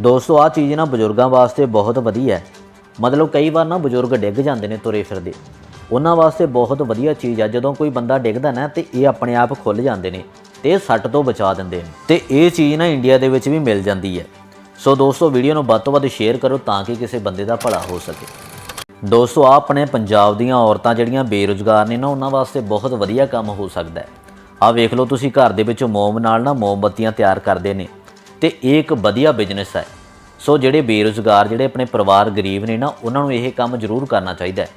ਦੋਸਤੋ ਆ ਚੀਜ਼ ਨਾ ਬਜ਼ੁਰਗਾਂ ਵਾਸਤੇ ਬਹੁਤ ਵਧੀਆ ਹੈ। ਮਤਲਬ ਕਈ ਵਾਰ ਨਾ ਬਜ਼ੁਰਗ ਡਿੱਗ ਜਾਂਦੇ ਨੇ ਤੁਰੇ ਫਿਰਦੇ। ਉਹਨਾਂ ਵਾਸਤੇ ਬਹੁਤ ਵਧੀਆ ਚੀਜ਼ ਆ, ਜਦੋਂ ਕੋਈ ਬੰਦਾ ਡਿੱਗਦਾ ਨਾ ਤੇ ਇਹ ਆਪਣੇ ਆਪ ਖੁੱਲ ਜਾਂਦੇ ਨੇ ਤੇ ਇਹ ਸੱਟ ਤੋਂ ਬਚਾ ਦਿੰਦੇ ਨੇ। ਤੇ ਇਹ ਚੀਜ਼ ਨਾ ਇੰਡੀਆ ਦੇ ਵਿੱਚ ਵੀ ਮਿਲ ਜਾਂਦੀ ਹੈ। ਸੋ ਦੋਸਤੋ, ਵੀਡੀਓ ਨੂੰ ਵੱਧ ਤੋਂ ਵੱਧ ਸ਼ੇਅਰ ਕਰੋ ਤਾਂ ਕਿ ਕਿਸੇ ਬੰਦੇ ਦਾ ਭਲਾ ਹੋ ਸਕੇ। ਦੋਸਤੋ ਆ ਆਪਣੇ ਪੰਜਾਬ ਦੀਆਂ ਔਰਤਾਂ ਜਿਹੜੀਆਂ ਬੇਰੁਜ਼ਗਾਰ ਨੇ ਨਾ, ਉਹਨਾਂ ਵਾਸਤੇ ਬਹੁਤ ਵਧੀਆ ਕੰਮ ਹੋ ਸਕਦਾ ਹੈ। ਆ ਵੇਖ ਲਓ ਤੁਸੀਂ ਘਰ ਦੇ ਵਿੱਚ ਮੋਮ ਨਾਲ ਨਾ ਮੋਮਬੱਤੀਆਂ ਤਿਆਰ ਕਰਦੇ ਨੇ। ਤੇ ਇਹ ਇੱਕ ਵਧੀਆ ਬਿਜ਼ਨਸ ਹੈ। ਸੋ ਜਿਹੜੇ ਬੇਰੁਜ਼ਗਾਰ, ਜਿਹੜੇ ਆਪਣੇ ਪਰਿਵਾਰ ਗਰੀਬ ਨੇ ਨਾ, ਉਹਨਾਂ ਨੂੰ ਇਹ ਕੰਮ ਜ਼ਰੂਰ ਕਰਨਾ ਚਾਹੀਦਾ ਹੈ।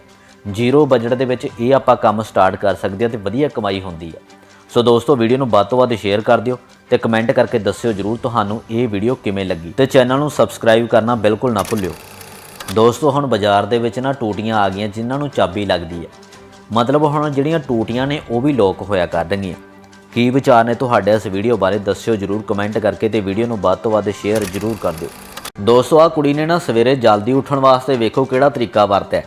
ਜ਼ੀਰੋ ਬਜਟ ਦੇ ਵਿੱਚ ਇਹ ਆਪਾਂ ਕੰਮ ਸਟਾਰਟ ਕਰ ਸਕਦੇ ਹਾਂ ਤੇ ਵਧੀਆ ਕਮਾਈ ਹੁੰਦੀ ਹੈ। ਸੋ ਦੋਸਤੋ ਵੀਡੀਓ ਨੂੰ ਵੱਧ ਤੋਂ ਵੱਧ ਸ਼ੇਅਰ ਕਰ ਦਿਓ ਤੇ ਕਮੈਂਟ ਕਰਕੇ ਦੱਸਿਓ ਜ਼ਰੂਰ ਤੁਹਾਨੂੰ ਇਹ ਵੀਡੀਓ ਕਿਵੇਂ ਲੱਗੀ। ਤੇ ਚੈਨਲ ਨੂੰ ਸਬਸਕ੍ਰਾਈਬ ਕਰਨਾ ਬਿਲਕੁਲ ਨਾ ਭੁੱਲਿਓ। ਦੋਸਤੋ, ਹੁਣ ਬਾਜ਼ਾਰ ਦੇ ਵਿੱਚ ਨਾ ਟੂਟੀਆਂ ਆ ਗਈਆਂ ਜਿਨ੍ਹਾਂ ਨੂੰ ਚਾਬੀ ਲੱਗਦੀ ਹੈ। ਮਤਲਬ ਹੁਣ ਜਿਹੜੀਆਂ ਟੂਟੀਆਂ ਨੇ, ਉਹ ਵੀ ਲੋਕ ਹੋਇਆ ਕਰ ਕਰਨਗੀਆਂ ਕੀ ਵਿਚਾਰ ਨੇ ਤੁਹਾਡੇ ਇਸ ਵੀਡੀਓ ਬਾਰੇ ਦੱਸਿਓ ਜਰੂਰ ਕਮੈਂਟ ਕਰਕੇ ਤੇ ਵੀਡੀਓ ਨੂੰ ਵੱਧ ਤੋਂ ਵੱਧ ਸ਼ੇਅਰ ਜਰੂਰ ਕਰ ਦਿਓ। ਦੋਸਤੋ ਆ ਕੁੜੀ ਨੇ ਨਾ ਸਵੇਰੇ ਜਲਦੀ ਉੱਠਣ ਵਾਸਤੇ ਵੇਖੋ ਕਿਹੜਾ ਤਰੀਕਾ ਵਰਤਿਆ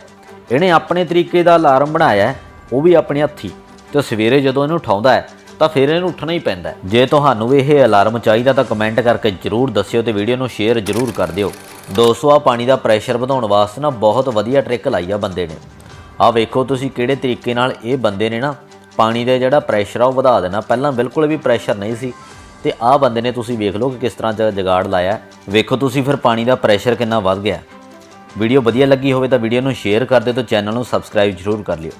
ਇਹਨੇ ਆਪਣੇ ਤਰੀਕੇ ਦਾ ਅਲਾਰਮ ਬਣਾਇਆ ਉਹ ਵੀ ਆਪਣੇ ਹੱਥੀ। ਤੇ ਸਵੇਰੇ ਜਦੋਂ ਇਹਨੂੰ ਉਠਾਉਂਦਾ ਹੈ, ਤਾਂ ਫਿਰ ਇਹਨੂੰ ਉੱਠਣਾ ਹੀ ਪੈਂਦਾ ਜੇ ਤੁਹਾਨੂੰ ਵੀ ਇਹ ਅਲਾਰਮ ਚਾਹੀਦਾ ਤਾਂ ਕਮੈਂਟ ਕਰਕੇ ਜਰੂਰ ਦੱਸਿਓ ਤੇ ਵੀਡੀਓ ਨੂੰ ਸ਼ੇਅਰ ਜਰੂਰ ਕਰ ਦਿਓ। ਦੋਸਤੋ ਆ ਪਾਣੀ ਦਾ ਪ੍ਰੈਸ਼ਰ ਵਧਾਉਣ ਵਾਸਤੇ ਨਾ ਬਹੁਤ ਵਧੀਆ ਟ੍ਰਿਕ ਲਾਈ ਆ ਬੰਦੇ ਨੇ। ਆ ਵੇਖੋ ਤੁਸੀਂ ਕਿਹੜੇ ਤਰੀਕੇ ਨਾਲ ਇਹ ਬੰਦੇ ਨੇ ਨਾ ਪਾਣੀ ਦਾ ਜਿਹੜਾ ਪ੍ਰੈਸ਼ਰ ਆ ਉਹ ਵਧਾ ਦੇਣਾ। ਪਹਿਲਾਂ ਬਿਲਕੁਲ ਵੀ ਪ੍ਰੈਸ਼ਰ ਨਹੀਂ ਸੀ। ਤੇ ਆਹ ਬੰਦੇ ਨੇ ਤੁਸੀਂ ਵੇਖ ਲਓ ਕਿ ਕਿਸ ਤਰ੍ਹਾਂ ਜ- ਜਗਾੜ ਲਾਇਆ। ਵੇਖੋ ਤੁਸੀਂ ਫਿਰ ਪਾਣੀ ਦਾ ਪ੍ਰੈਸ਼ਰ ਕਿੰਨਾ ਵੱਧ ਗਿਆ। ਵੀਡੀਓ ਵਧੀਆ ਲੱਗੀ ਹੋਵੇ ਤਾਂ ਵੀਡੀਓ ਨੂੰ ਸ਼ੇਅਰ ਕਰ ਦਿਓ ਤੇ ਚੈਨਲ ਨੂੰ ਸਬਸਕ੍ਰਾਈਬ ਜ਼ਰੂਰ ਕਰ ਲਿਓ।